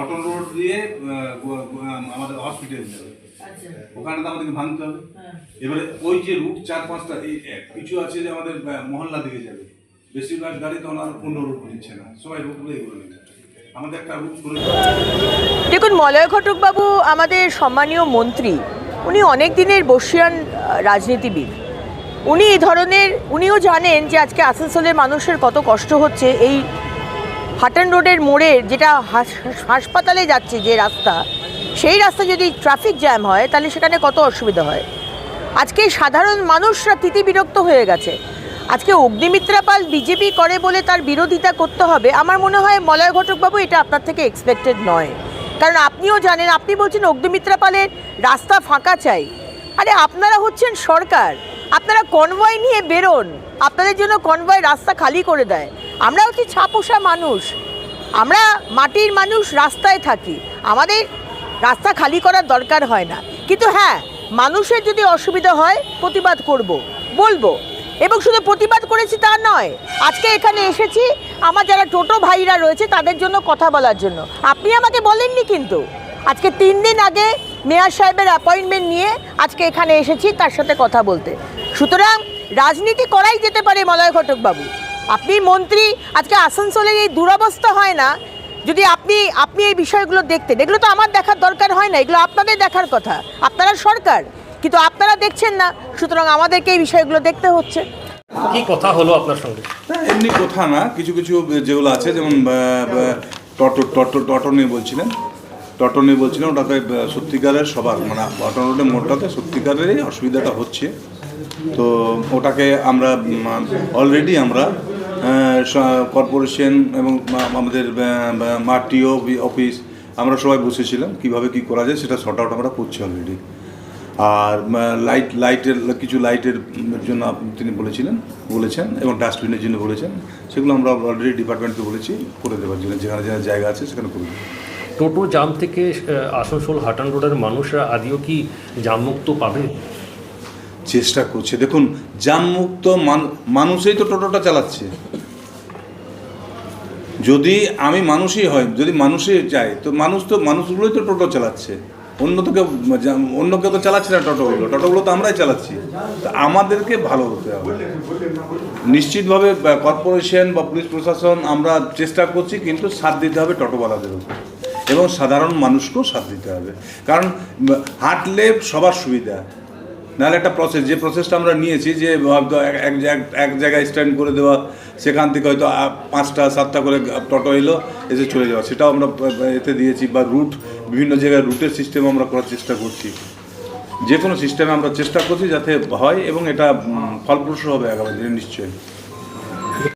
অটল road দিয়ে আমাদের hospital যাবে। আচ্ছা। ওখানে তো আমাদেরকে ভাঙতে হবে। হ্যাঁ। এবারে ওই যে রুট চার পাঁচটা কিছু আছে যে আমাদের মহল্লা দিকে যাবে। বেশিরভাগ গাড়ি তখন আর অন্য রুট নিচ্ছে না। সবাই এগুলো নিচ্ছে। আমাদের একটা রুট করে দেখুন মলয় ঘটকবাবু আমাদের সম্মানীয় মন্ত্রী। উনি অনেক দিনের বর্ষিয়ান রাজনীতিবিদ। উনি এই ধরনের উনিও জানেন যে আজকে আসানসোলের মানুষের কত কষ্ট হচ্ছে। এই হাটন রোডের মোড়ে যেটা হাস- হাসপাতালে যাচ্ছে যে রাস্তা, সেই রাস্তা যদি ট্রাফিক জ্যাম হয়, তাহলে সেখানে কত অসুবিধা হয়? আজকে সাধারণ মানুষরা তিতি বিরক্ত হয়ে গেছে। আজকে অগ্নিমিত্রা পাল বিজেপি করে বলে তার বিরোধিতা করতে হবে, আমার মনে হয় মলয় ঘটকবাবু এটা আপনার থেকে এক্সপেক্টেড নয়। কারণ আপনিও জানেন, আপনি বলছেন অগ্নিমিত্রা পালের রাস্তা ফাঁকা চাই। আরে আপনারা হচ্ছেন সরকার, আপনারা কনভয় নিয়ে বেরোন, আপনাদের জন্য কনভয় রাস্তা খালি করে দেয়। আমরা হচ্ছি ছাপোষা মানুষ। আমরা মাটির মানুষ, রাস্তায় থাকি। আমাদের রাস্তা খালি করার দরকার হয় না। কিন্তু হ্যাঁ মানুষের যদি অসুবিধা হয়, প্রতিবাদ করব, বলব। এবং শুধু প্রতিবাদ করেছি তা নয়, আজকে এখানে এসেছি, আমার যারা টোটো ভাইরা রয়েছে, তাদের জন্য কথা বলার জন্য। আপনি আমাকে বলেননি কিন্তু। আজকে তিন দিন আগে মেয়র সাহেবের অ্যাপয়েন্টমেন্ট নিয়ে আজকে এখানে এসেছি, তার সাথে কথা বলতে। সুতরাং রাজনীতি করাই যেতে পারে মলয় ঘটকবাবু। আপনি মন্ত্রী আজকে আসানসোলের এই দুরবস্থা হয় না? যদি আপনি আপনি এই বিষয়গুলো দেখতেন এগুলো তো আমার দেখার দরকার হয় না এগুলো আপনাদের দেখার কথা আপনারা সরকার কিন্তু আপনারা দেখছেন না সুতরাং আমাদেরকে এই বিষয়গুলো দেখতে হচ্ছে। কি কথা হলো আপনার সঙ্গে? না এমনি কথা না কিছু কিছু যেগুলো আছে যেমন টটো টটো টটো নিয়ে বলছিলেন টটো নিয়ে বলছিলেন ওটাতে সত্যিকারের সবার মানে অটো রোডের মোড়টাতে সত্যিকারেরই অসুবিধাটা হচ্ছে। তো ওটাকে আমরা অলরেডি আমরা কর্পোরেশন এবং আমাদের মাটিও অফিস আমরা সবাই বসেছিলাম কীভাবে কি করা যায় সেটা শর্ট আউট আমরা করছি অলরেডি আর লাইট লাইটের কিছু লাইটের জন্য তিনি বলেছিলেন বলেছেন এবং ডাস্টবিনের জন্য বলেছেন সেগুলো আমরা অলরেডি ডিপার্টমেন্টকে বলেছি করে দেওয়ার জন্য যেখানে যেখানে জায়গা আছে সেখানে করে দেবো। টোটো জাম থেকে আসানসোল হাটান রোডের মানুষরা আদিও কি জামমুক্ত পাবে? চেষ্টা করছে। দেখুন জামমুক্ত মান- মানুষই তো টোটোটা চালাচ্ছে। যদি আমি মানুষই হয়, যদি মানুষই চাই তো মানুষ তো, মানুষগুলোই তো টোটো চালাচ্ছে। অন্য তো কেউ অন্য কেউ তো চালাচ্ছে না টোটোগুলো টোটোগুলো তো আমরাই চালাচ্ছি। তো আমাদেরকে ভালো হতে হবে। নিশ্চিতভাবে কর্পোরেশন বা পুলিশ প্রশাসন আমরা চেষ্টা করছি, কিন্তু সাথ দিতে হবে টোটোওয়ালাদের উপর। এবং সাধারণ মানুষকেও সাথ দিতে হবে। কারণ, হাঁটলে সবার সুবিধা। নাহলে একটা প্রসেস যে প্রসেসটা আমরা নিয়েছি, যে এক- এক জায়গায় স্ট্যান্ড করে দেওয়া, সেখান থেকে হয়তো পাঁচটা, সাতটা করে টোটো এলো, এসে চলে যাওয়া। সেটাও আমরা এতে দিয়েছি, বা রুট বিভিন্ন জায়গায় রুটের সিস্টেম আমরা করার চেষ্টা করছি। যে কোনো সিস্টেমে আমরা চেষ্টা করছি যাতে হয়, এবং এটা ফলপ্রসূ হবে আগামী দিনে, নিশ্চয়ই।